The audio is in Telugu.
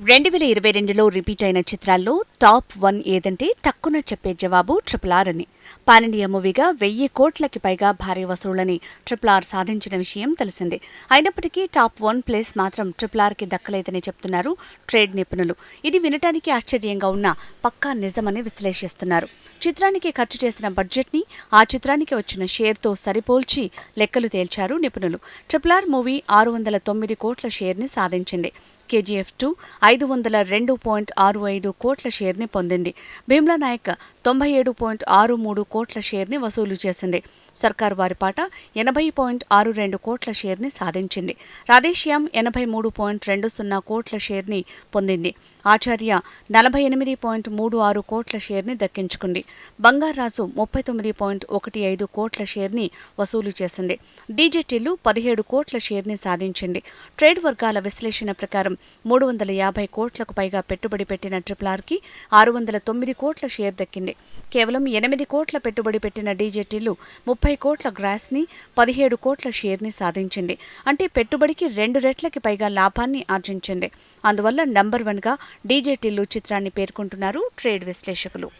రెండు వేల ఇరవై రెండులో రిపీట్ అయిన చిత్రాల్లో టాప్ వన్ ఏదంటే టక్కున చెప్పే జవాబు ట్రిపుల్ ఆర్ అని. పానిండియా మూవీగా వెయ్యి కోట్లకి పైగా భారీ వసూళ్ళని ట్రిపుల్ ఆర్ సాధించిన విషయం తెలిసిందే. అయినప్పటికీ టాప్ వన్ ప్లేస్ మాత్రం ట్రిపుల్ ఆర్కి దక్కలేదని చెప్తున్నారు ట్రేడ్ నిపుణులు. ఇది వినటానికి ఆశ్చర్యంగా ఉన్న పక్కా నిజమని విశ్లేషిస్తున్నారు. చిత్రానికి ఖర్చు చేసిన బడ్జెట్ని ఆ చిత్రానికి వచ్చిన షేర్తో సరిపోల్చి లెక్కలు తేల్చారు నిపుణులు. ట్రిపుల్ ఆర్ మూవీ ఆరు వందల తొమ్మిది కోట్ల షేర్ని సాధించింది. కేజీఎఫ్ టూ ఐదు వందల రెండు పాయింట్ ఆరు ఐదు కోట్ల షేర్ షేర్ని పొందింది. భీమ్లా నాయక్ తొంభై ఏడు పాయింట్ ఆరు మూడు కోట్ల షేర్ని వసూలు చేసింది. సర్కారు వారి పాట ఎనభై పాయింట్ ఆరు రెండు కోట్ల షేర్ని సాధించింది. రాధేశ్యామ్ ఎనభై మూడు పాయింట్ రెండు సున్నా కోట్ల షేర్ని పొందింది. ఆచార్య నలభై ఎనిమిది పాయింట్ మూడు ఆరు కోట్ల షేర్ని దక్కించుకుంది. బంగారాజు ముప్పై తొమ్మిది పాయింట్ ఒకటి ఐదు కోట్ల షేర్ని వసూలు చేసింది. డీజేటీలు పదిహేడు కోట్ల షేర్ని సాధించింది. ట్రేడ్ వర్గాల విశ్లేషణ ప్రకారం మూడు వందల యాభై కోట్లకు పైగా పెట్టుబడి పెట్టిన ట్రిపుల్ ఆర్కి ఆరు వందల తొమ్మిది కోట్ల షేర్ దక్కింది. కేవలం ఎనిమిది కోట్ల పెట్టుబడి పెట్టిన డీజేటీలు ముప్పై కోట్ల గ్రాస్ని పదిహేడు కోట్ల షేర్ని సాధించింది. అంటే పెట్టుబడికి రెండు రెట్లకి పైగా లాభాన్ని ఆర్జించింది. అందువల్ల నంబర్ వన్గా డీజేటీలు చిత్రాన్ని పేర్కొంటున్నారు ట్రేడ్ విశ్లేషకులు.